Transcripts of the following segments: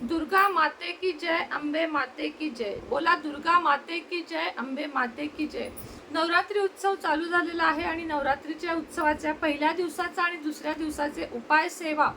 दुर्गा माते की जय अंबे माते की जय. बोला दुर्गा माते की जय अंबे माते की जय. नवरात्री उत्सव चालू झालेला आहे आणि नवरात्रीच्या उत्सवाच्या पहिल्या दिवसाचा आणि दुसऱ्या दिवसाचे उपाय सेवा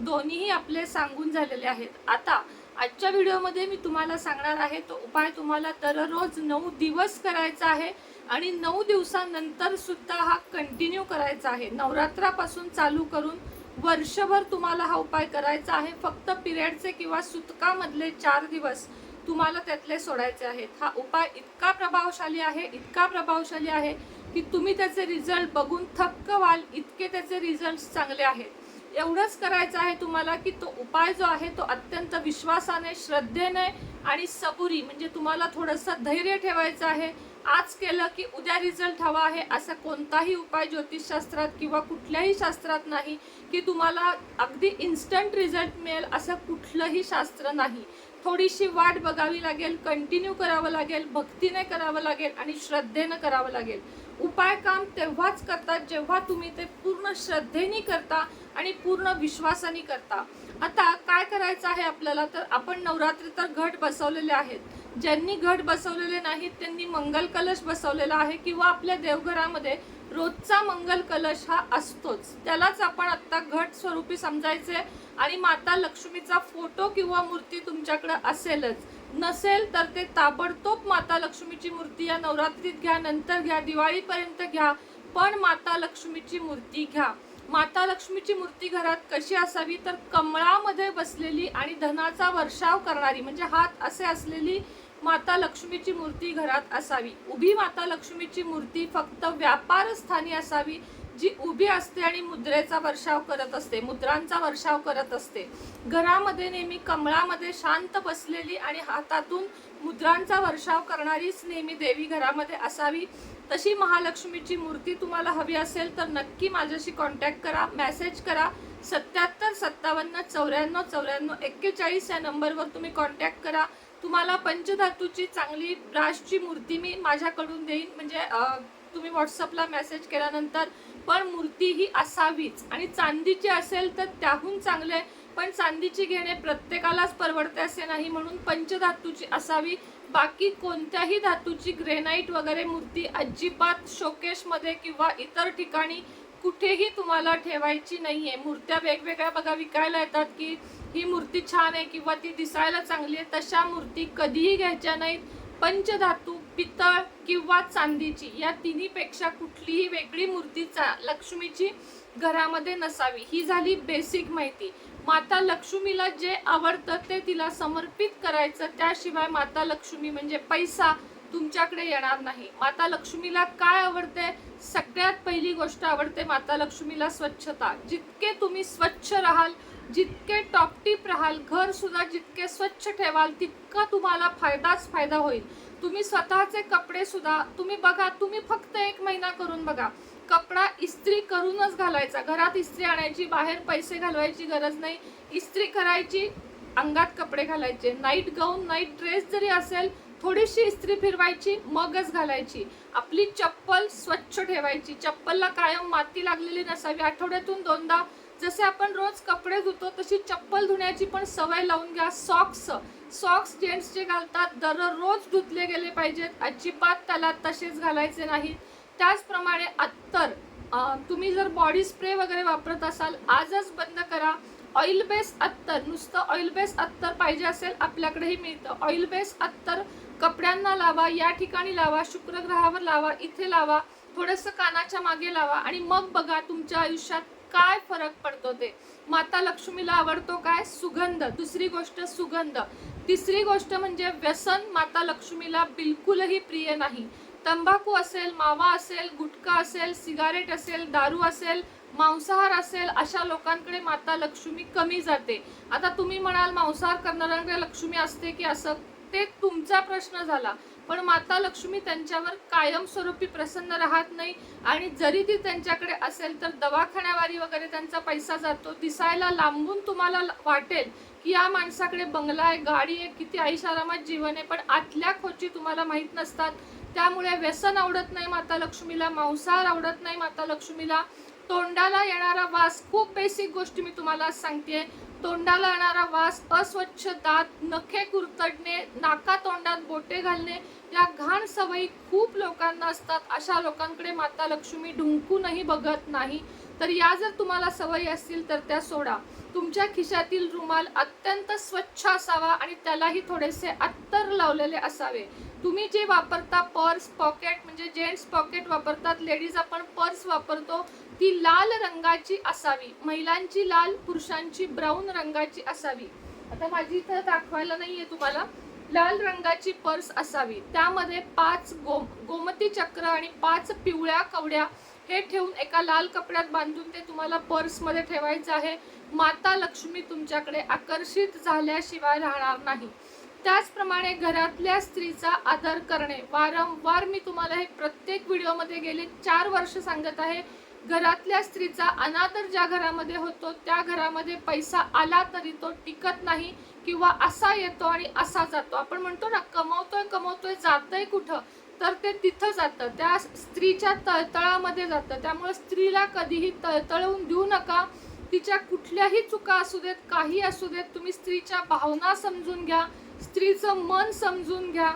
दोन्हीही आपले सांगून झालेले आहेत. आता आजच्या व्हिडिओमध्ये मी तुम्हाला सांगणार आहे तो उपाय तुम्हाला दररोज नऊ दिवस करायचा आहे आणि नऊ दिवसानंतर सुद्धा हा कंटिन्यू करायचा आहे. नवरात्रापासून चालू करून वर्षभर तुम्हाला हा उपाय करायचा आहे. फक्त पिरियडचे किंवा सुतकामधले चार दिवस तुम्हाला त्यातले सोडायचे आहेत. हा उपाय इतका प्रभावशाली आहे इतका प्रभावशाली आहे की तुम्ही त्याचे रिझल्ट बघून थक्क व्हाल इतके त्याचे रिझल्ट चांगले आहेत. एवढंच करायचं आहे तुम्हाला की तो उपाय जो आहे तो अत्यंत विश्वासाने श्रद्धेने आणि सबुरी म्हणजे तुम्हाला थोडंसं धैर्य ठेवायचं आहे. आज केलं की उद्या रिझल्ट हवा आहे असा कोणताही उपाय ज्योतिषशास्त्रात किंवा कुठल्याही शास्त्रात नाही की तुम्हाला अगदी इन्स्टंट रिझल्ट मिळेल असं कुठलंही शास्त्र नाही. थोडीशी वाट बघावी लागेल कंटिन्यू करावं लागेल भक्तीने करावं लागेल आणि श्रद्धेनं करावं लागेल. उपाय काम तेव्हाच करतात जेव्हा तुम्ही ते पूर्ण श्रद्धेने करता आणि पूर्ण विश्वासाने करता. आता काय करायचं आहे आपल्याला? तर आपण नवरात्री तर घट बसवलेले आहेत. ज्यांनी घट बसवलेले नाहीत त्यांनी मंगल कलश बसवलेला आहे किंवा आपल्या देवघरामध्ये रोजचा मंगल कलश हा असतोच. त्यालाच आपण आत्ता घट स्वरूपी समजायचे आणि माता लक्ष्मीचा फोटो किंवा मूर्ती तुमच्याकडे असेलच. नसेल तर ते ताबडतोब माता लक्ष्मीची मूर्ती या नवरात्रीत घ्या नंतर घ्या दिवाळीपर्यंत घ्या पण माता लक्ष्मीची मूर्ती घ्या. माता लक्ष्मीची मूर्ती घरात कशी असावी? तर कमळामध्ये बसलेली आणि धनाचा वर्षाव करणारी म्हणजे हात असे असलेली माता लक्ष्मीची मूर्ती घरात असावी. उभी माता लक्ष्मीची मूर्ती फक्त व्यापारस्थानी असावी जी उभी असते आणि मुद्रेचा वर्षाव करत असते मुद्रांचा वर्षाव करत असते. घरामध्ये नेहमी कमळामध्ये शांत बसलेली आणि हातातून मुद्रांचा वर्षाव करणारीच नेहमी देवी घरामध्ये असावी. तशी महालक्ष्मीची मूर्ती तुम्हाला हवी असेल तर नक्की माझ्याशी कॉन्टॅक्ट करा मेसेज करा. सत्याहत्तर सत्तावन्न चौऱ्याण्णव चौऱ्याण्णव एक्केचाळीस या नंबरवर तुम्ही कॉन्टॅक्ट करा. तुम्हाला पंचधातूची चांगली ब्राशची मूर्ती मी माझ्याकडून देईन. म्हणजे तुम्ही व्हॉट्सअपला मेसेज केल्यानंतर पण मूर्ती ही असावीच. आणि चांदीची असेल तर त्याहून चांगले पण चांदीची घेणे प्रत्येकालाच परवडते असे नाही म्हणून पंचधातूची असावी. बाकी कोणत्याही धातूची ग्रेनाईट वगैरे मूर्ती अजिबात शोकेशमध्ये किंवा इतर ठिकाणी कुठेही तुम्हाला ठेवायची नाही आहे मूर्त्या वेगवेगळ्या बघा विकायला येतात की ही मूर्ती छान आहे किंवा ती दिसायला चांगली आहे तशा मूर्ती कधीही घ्यायच्या नाहीत. पंचधातू पितळ किंवा चांदीची या तिन्हीपेक्षा कुठलीही वेगळी मूर्ती चा लक्ष्मीची घरामध्ये नसावी. ही झाली बेसिक माहिती. माता लक्ष्मीला जे आवडतं ते तिला समर्पित करायचं त्याशिवाय माता लक्ष्मी म्हणजे पैसा तुमच्याकडे येणार नाही. माता लक्ष्मीला काय आवडते सगळ्यात पहिली गोष्ट आवडते माता लक्ष्मीला स्वच्छता. जितके तुम्ही स्वच्छ राहाल जितके टॉपटीप राहाल घर सुद्धा जितके स्वच्छ ठेवाल तितका तुम्हाला फायदाच फायदा होईल. तुम्ही स्वतःचे कपडे सुद्धा तुम्ही बघा तुम्ही फक्त एक महिना करून बघा. कपडा इस्त्री करूनच घालायचा. घरात इस्त्री आणायची बाहेर पैसे घालवायची गरज नाही. इस्त्री करायची अंगात कपडे घालायचे. नाईट गाऊन नाईट ड्रेस जरी असेल थोडीशी इस्त्री फिरवायची मगच घालायची. आपली चप्पल स्वच्छ ठेवायची. चप्पलला कायम माती लागलेली नसावी. आठवड्यातून दोनदा जसे आपण रोज कपडे धुतो तशी चप्पल धुण्याची पण सवय लावून घ्या. सॉक्स सॉक्स जेंट्स जे घालतात दररोज धुतले गेले पाहिजेत. अजिबात त्याला तसेच घालायचे नाहीत त्याचप्रमाणे अत्तर. तुम्ही जर बॉडी स्प्रे वगैरे वापरत असाल आजच बंद करा. ऑइल बेस अत्तर. नुसतं ऑइल बेस अत्तर पाहिजे असेल आपल्याकडेही मिळतं. ऑइल बेस अत्तर कपड्यांना लावा या ठिकाणी लावा शुक्रग्रहावर लावा इथे लावा थोडंसं कानाच्या मागे लावा आणि मग बघा तुमच्या आयुष्यात काय फरक पडतो ते. माता लक्ष्मीला आवडतो काय? सुगंध. दुसरी गोष्ट सुगंध. तिसरी गोष्ट म्हणजे व्यसन. माता लक्ष्मीला बिलकुलही प्रिय नाही. तंबाखू असेल मावा असेल गुटखा असेल सिगारेट असेल दारू असेल मांसाहार असेल अशा लोकांकडे माता लक्ष्मी कमी जाते. आता तुम्ही म्हणाल मांसाहार करणाऱ्यांकडे लक्ष्मी असते की असं ते तुमचा प्रश्न झाला. पण माता लक्ष्मी त्यांच्यावर कायमस्वरूपी प्रसन्न राहत नाही आणि जरी ती त्यांच्याकडे असेल तर दवाखान्यावारी वगैरे त्यांचा पैसा जातो. दिसायला लांबून तुम्हाला वाटेल की या माणसाकडे बंगला आहे गाडी आहे किती आरामात जीवन आहे पण आतल्या खोची तुम्हाला माहीत नसतात. त्यामुळे व्यसन आवडत नाही माता लक्ष्मीला मांसाहार आवडत नाही माता लक्ष्मीला. तोंडाला येणारा वास खूप बेसिक गोष्टी मी तुम्हाला सांगते सांगतेय. तोंडाला येणारा वास अस्वच्छ दात नखे कुरतडणे नाका तोंडात बोटे घालणे या घाण सवयी खूप लोकांना असतात. अशा लोकांकडे माता लक्ष्मी ढुंकूनही बघत नाही. तर या जर तुम्हाला सवयी असतील तर त्या सोडा. तुमच्या खिशातील रुमाल अत्यंत स्वच्छ असावा आणि त्यालाही थोडेसे अत्तर लावलेले असावे. तुम्ही जे वापरता पर्स पॉकेट म्हणजे जेंट्स पॉकेट वापरतात लेडीज आपण पर्स वापरतो ती लाल रंगाची असावी. महिलांची लाल पुरुषांची ब्राऊन रंगाची असावी. आता माझी इथं दाखवायला नाहीये तुम्हाला. लाल रंगाची पर्स असावी. त्यामध्ये पाच गो गोमती चक्र आणि पाच पिवळ्या कवड्या हे ठेवून एका लाल कपड्यात बांधून ते तुम्हाला पर्समध्ये ठेवायचं आहे. माता लक्ष्मी तुमच्याकडे आकर्षित झाल्याशिवाय राहणार नाही. त्याचप्रमाणे घरातल्या स्त्रीचा आदर करणे. वारंवार मी तुम्हाला हे प्रत्येक व्हिडिओमध्ये गेले चार वर्ष सांगत आहे. घरातल्या स्त्रीचा अनादर ज्या घरामध्ये होतो त्या घरामध्ये पैसा आला तरी तो टिकत नाही किंवा असा येतो आणि असा जातो. आपण म्हणतो ना कमवतोय कमवतोय जातंय कुठं? तर ते तिथं जातं. त्या स्त्रीच्या तळतळामध्ये जातं. त्यामुळे स्त्रीला कधीही तळतळवून देऊ नका. तिच्या कुठल्याही चुका असू देत काही असू देत तुम्ही स्त्रीच्या भावना समजून घ्या स्त्रीचं मन समजून घ्या.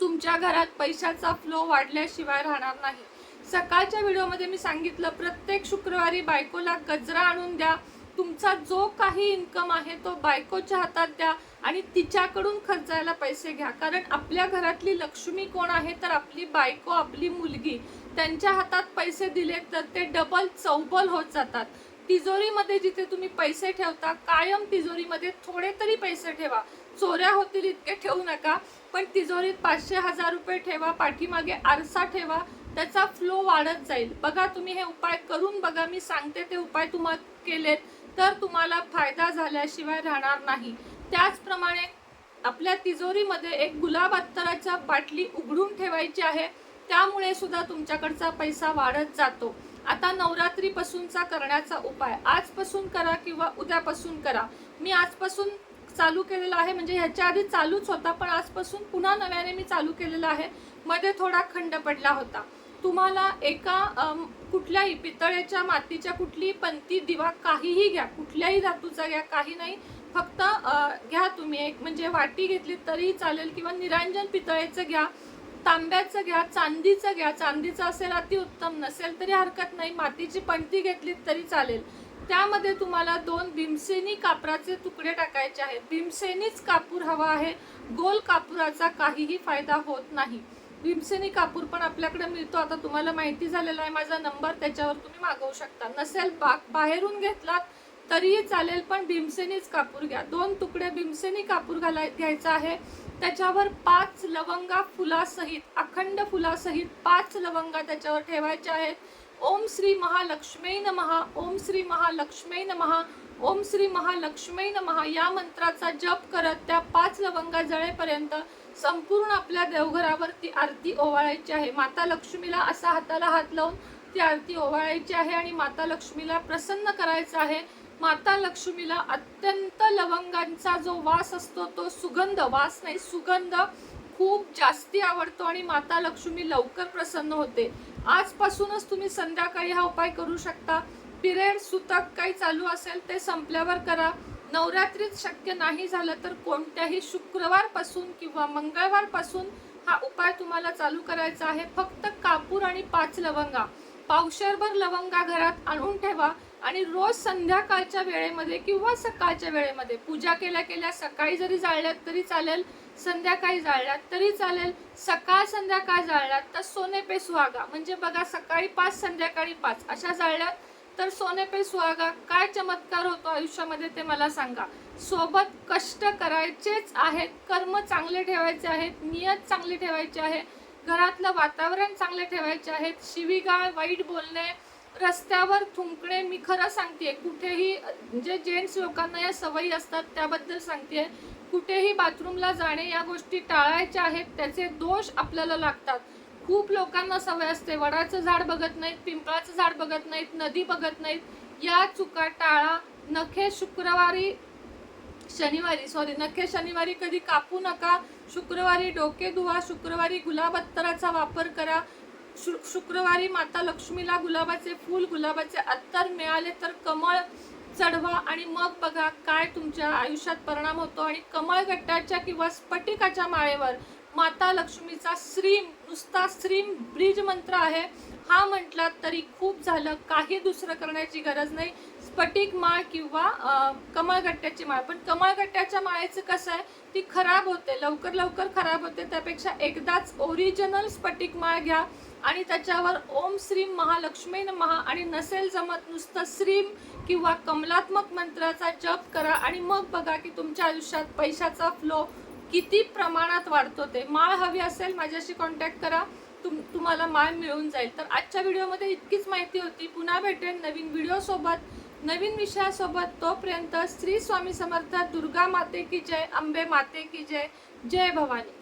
तुमच्या घरात पैशाचा फ्लो वाढल्याशिवाय राहणार नाही. सकाळच्या व्हिडिओमध्ये मी सांगितलं प्रत्येक शुक्रवारी बायकोला गजरा आणून द्या. तुमचा जो काही इन्कम आहे तो बायकोच्या हातात द्या आणि तिच्याकडून खर्चायला पैसे घ्या. कारण आपल्या घरातली लक्ष्मी कोण आहे तर आपली बायको आपली मुलगी. त्यांच्या हातात पैसे दिले तर ते डबल चौबल होत जातात. तिजोरीमध्ये जिथे तुम्ही पैसे ठेवता कायम तिजोरीमध्ये थोडे तरी पैसे ठेवा. चोऱ्या होतील इतके ठेवू नका. पण तिजोरीत पाचशे हजार रुपये ठेवा पाठीमागे आरसा ठेवा. त्याचा फ्लो वाढत जाईल. बघा तुम्ही हे उपाय करून बघा मी सांगते ते उपाय तुम्हाला केलेत तर तुम्हाला फायदा झाल्याशिवाय राहणार नाही. त्याचप्रमाणे आपल्या तिजोरीमध्ये एक गुलाब अत्तराच्या बाटली उघडून ठेवायची आहे. त्यामुळे सुद्धा तुमच्याकडचा पैसा वाढत जातो. आता नवरात्रीपासूनचा करण्याचा उपाय. आजपासून करा किंवा उद्यापासून करा. मी आजपासून चालू केलेला आहे म्हणजे ह्याच्या आधी चालूच होता पण आजपासून पुन्हा नव्याने मी चालू केलेला आहे. मध्ये थोडा खंड पडला होता. तुम्हाला एका कुठल्याही पितळेच्या मातीच्या कुठलीही पंती दिवा काहीही घ्या कुठल्याही धातूचा घ्या काही नाही. फक्त घ्या तुम्ही एक म्हणजे वाटी घेतली तरी चालेल किंवा निरांजन पितळेचं घ्या तांब्याचं घ्या चांदीचं घ्या. चांदीचं असेल अतिउत्तम नसेल तरी हरकत नाही. मातीची पणती घेतली तरी चालेल. त्यामध्ये तुम्हाला दोन भीमसेनी कापराचे तुकडे टाकायचे आहेत. भीमसेनीच कापूर हवा आहे. गोल कापुराचा काहीही फायदा होत नाही. भीमसेनी कापूर पण आपल्याकडे मिळतो. आता तुम्हाला माहिती झालेला आहे माझा नंबर त्याच्यावर तुम्ही मागवू शकता. नसेल बा बाहेरून घेतलात तरीही चालेल पण भीमसेनीच कापूर घ्या. दोन तुकडे भीमसेनी कापूर घालाय घ्यायचा आहे. त्याच्यावर पाच लवंगा फुलासहित अखंड फुलासहित पाच लवंगा त्याच्यावर ठेवायच्या आहेत. ओम श्री महालक्ष्मी नमहा ओम श्री महालक्ष्मी नमहा ओम श्री महालक्ष्मी नमहा या मंत्राचा जप करत त्या पाच लवंगा जळेपर्यंत संपूर्ण आपल्या देवघरावरती आरती ओवाळायची आहे. माता लक्ष्मीला असा हाताला हात लावून ती आरती ओवाळायची आहे आणि माता लक्ष्मीला प्रसन्न करायचं आहे. माता लक्ष्मीला अत्यंत लवंगांचा जो वास असतो तो सुगंध वास नाही सुगंध खूप जास्ती आवडतो आणि माता लक्ष्मी लवकर प्रसन्न होते. आजपासूनच तुम्ही संध्याकाळी हा उपाय करू शकता. पिरियड सुतक काही चालू असेल ते संपल्यावर करा. नवरात्रीत शक्य नाही झालं तर कोणत्याही शुक्रवारपासून किंवा मंगळवारपासून हा उपाय तुम्हाला चालू करायचा आहे. फक्त कापूर आणि पाच लवंगा. पावशरभर लवंगा घरात आणून ठेवा आणि रोज संध्याकाळच्या वेळेमध्ये किंवा सकाळच्या वेळेमध्ये पूजा केल्या केल्या सकाळी जरी जाळल्यात तरी चालेल संध्याकाळी जाळल्यात तरी चालेल सकाळ संध्याकाळ जाळल्यात तर सोने पे सुहागा. म्हणजे बघा सकाळी पाच संध्याकाळी पाच. अशा जाळल्यात तर सोने पे सुहागा काय चमत्कार होतो आयुष्यामध्ये ते मला सांगा. सोबत कष्ट करायचेच आहेत कर्म चांगले ठेवायचे आहेत नियत चांगली ठेवायची आहे घरातलं वातावरण चांगले ठेवायचे आहेत शिवीगाळ वाईट बोलणे रस्त्यावर थुंकणे मी खरं सांगते कुठेही जे जेंट्स लोकांना या सवयी असतात त्याबद्दल सांगते कुठेही बाथरूमला जाणे या गोष्टी टाळायच्या आहेत त्याचे दोष आपल्याला लागतात. खूप लोकांना सवय असते. वडाचं झाड बघत नाहीत पिंपळाचं झाड बघत नाहीत नदी बघत नाहीत. या चुका टाळा. नखे शुक्रवारी शनिवारी सॉरी नखे शनिवारी कधी कापू नका. शुक्रवारी डोके धुवा शुक्रवारी गुलाब अत्तराचा वापर करा. शु शुक्रवारी माता लक्ष्मीला गुलाबाचे फूल गुलाबाचे अत्तर मिळाले तर कमळ चढवा आणि मग बघा काय तुमच्या आयुष्यात परिणाम होतो. आणि कमळ गट्टाच्या किंवा स्फटिकाच्या माळेवर माता लक्ष्मीचा श्रीम नुसता श्रीम ब्रिज मंत्र आहे. हा म्हटलात तरी खूप झालं. काही दुसरं करण्याची गरज नाही. स्फटिक माळ किंवा कमळगट्ट्याची माळ. पण कमळगट्ट्याच्या माळेचं कसं आहे ती खराब होते. लवकर लवकर खराब होते. त्यापेक्षा एकदाच ओरिजिनल स्फटिक माळ घ्या. आणि त्याच्यावर ओम श्रीम महालक्ष्मी महा आणि नसेल जमत नुसतं श्रीम किंवा कमलात्मक मंत्राचा जप करा. आणि मग बघा की तुमच्या आयुष्यात पैशाचा फ्लो किती प्रमाणात वाढतो ते. माळ हवी असेल माझ्याशी कॉन्टॅक्ट करा. तुम तुम्हाला माळ मिळून जाईल. तर आजच्या व्हिडिओमध्ये इतकीच माहिती होती. पुन्हा भेटेन नवीन व्हिडिओसोबत नवीन विषयासोबत तोपर्यंत श्री स्वामी समर्थ दुर्गा माते की जय अंबे माते की जय. जय भवानी.